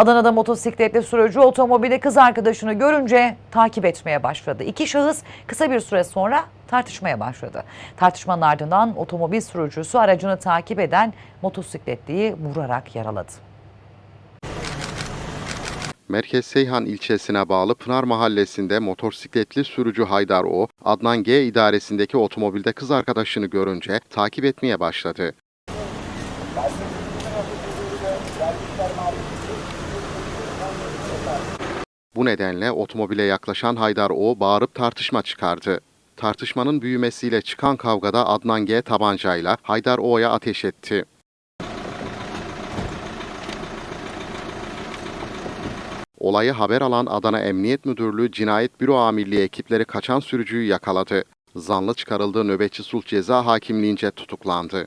Adana'da motosikletli sürücü otomobilde kız arkadaşını görünce takip etmeye başladı. İki şahıs kısa bir süre sonra tartışmaya başladı. Tartışmanın ardından otomobil sürücüsü aracını takip eden motosikletliyi vurarak yaraladı. Merkez Seyhan ilçesine bağlı Pınar Mahallesi'nde motosikletli sürücü Haydar O, Adnan G idaresindeki otomobilde kız arkadaşını görünce takip etmeye başladı. Bu nedenle otomobile yaklaşan Haydar O bağırıp tartışma çıkardı. Tartışmanın büyümesiyle çıkan kavgada Adnan G tabancayla Haydar O'ya ateş etti. Olayı haber alan Adana Emniyet Müdürlüğü Cinayet Büro Amirliği ekipleri kaçan sürücüyü yakaladı. Zanlı çıkarıldığı nöbetçi sulh ceza hakimliğince tutuklandı.